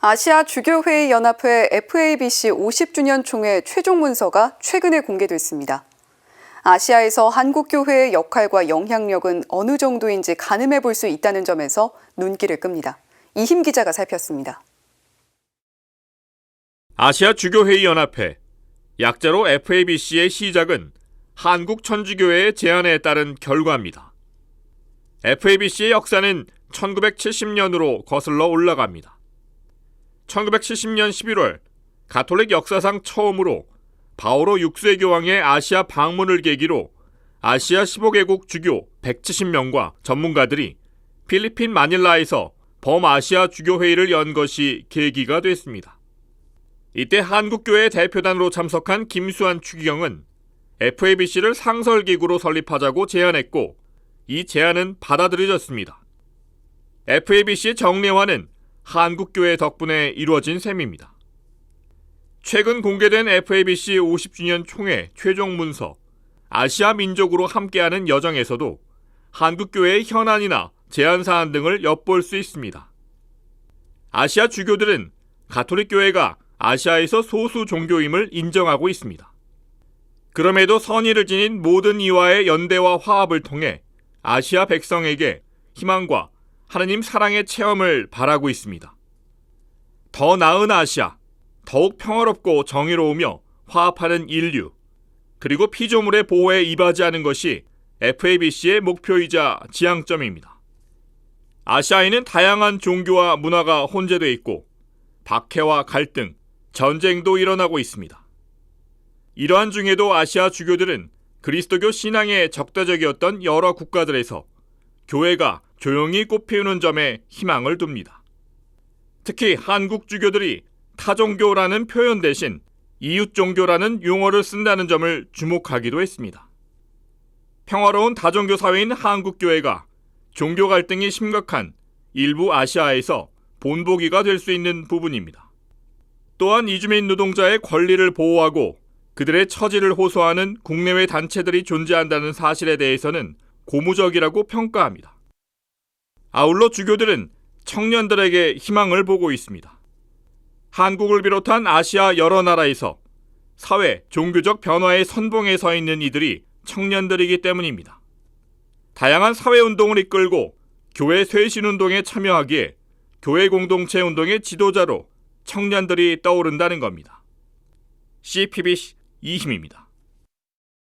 아시아 주교회의 연합회 FABC 50주년 총회 최종 문서가 최근에 공개됐습니다. 아시아에서 한국교회의 역할과 영향력은 어느 정도인지 가늠해 볼 수 있다는 점에서 눈길을 끕니다. 이힘 기자가 살폈습니다. 아시아 주교회의 연합회, 약자로 FABC의 시작은 한국 천주교회의 제안에 따른 결과입니다. FABC의 역사는 1970년으로 거슬러 올라갑니다. 1970년 11월 가톨릭 역사상 처음으로 바오로 6세 교황의 아시아 방문을 계기로 아시아 15개국 주교 170명과 전문가들이 필리핀 마닐라에서 범아시아 주교회의를 연 것이 계기가 됐습니다. 이때 한국교회 대표단으로 참석한 김수환 추기경은 FABC를 상설기구로 설립하자고 제안했고 이 제안은 받아들여졌습니다. FABC의 정례화는 한국교회 덕분에 이루어진 셈입니다. 최근 공개된 FABC 50주년 총회 최종 문서 아시아 민족으로 함께하는 여정에서도 한국교회의 현안이나 제안 사안 등을 엿볼 수 있습니다. 아시아 주교들은 가톨릭 교회가 아시아에서 소수 종교임을 인정하고 있습니다. 그럼에도 선의를 지닌 모든 이와의 연대와 화합을 통해 아시아 백성에게 희망과 하느님 사랑의 체험을 바라고 있습니다. 더 나은 아시아, 더욱 평화롭고 정의로우며 화합하는 인류, 그리고 피조물의 보호에 이바지하는 것이 FABC의 목표이자 지향점입니다. 아시아에는 다양한 종교와 문화가 혼재되어 있고 박해와 갈등, 전쟁도 일어나고 있습니다. 이러한 중에도 아시아 주교들은 그리스도교 신앙에 적대적이었던 여러 국가들에서 교회가 조용히 꽃피우는 점에 희망을 둡니다. 특히 한국 주교들이 타종교라는 표현 대신 이웃 종교라는 용어를 쓴다는 점을 주목하기도 했습니다. 평화로운 다종교 사회인 한국 교회가 종교 갈등이 심각한 일부 아시아에서 본보기가 될 수 있는 부분입니다. 또한 이주민 노동자의 권리를 보호하고 그들의 처지를 호소하는 국내외 단체들이 존재한다는 사실에 대해서는 고무적이라고 평가합니다. 아울러 주교들은 청년들에게 희망을 보고 있습니다. 한국을 비롯한 아시아 여러 나라에서 사회, 종교적 변화의 선봉에 서 있는 이들이 청년들이기 때문입니다. 다양한 사회 운동을 이끌고 교회 쇄신 운동에 참여하기에 교회 공동체 운동의 지도자로 청년들이 떠오른다는 겁니다. CPBC 이힘입니다.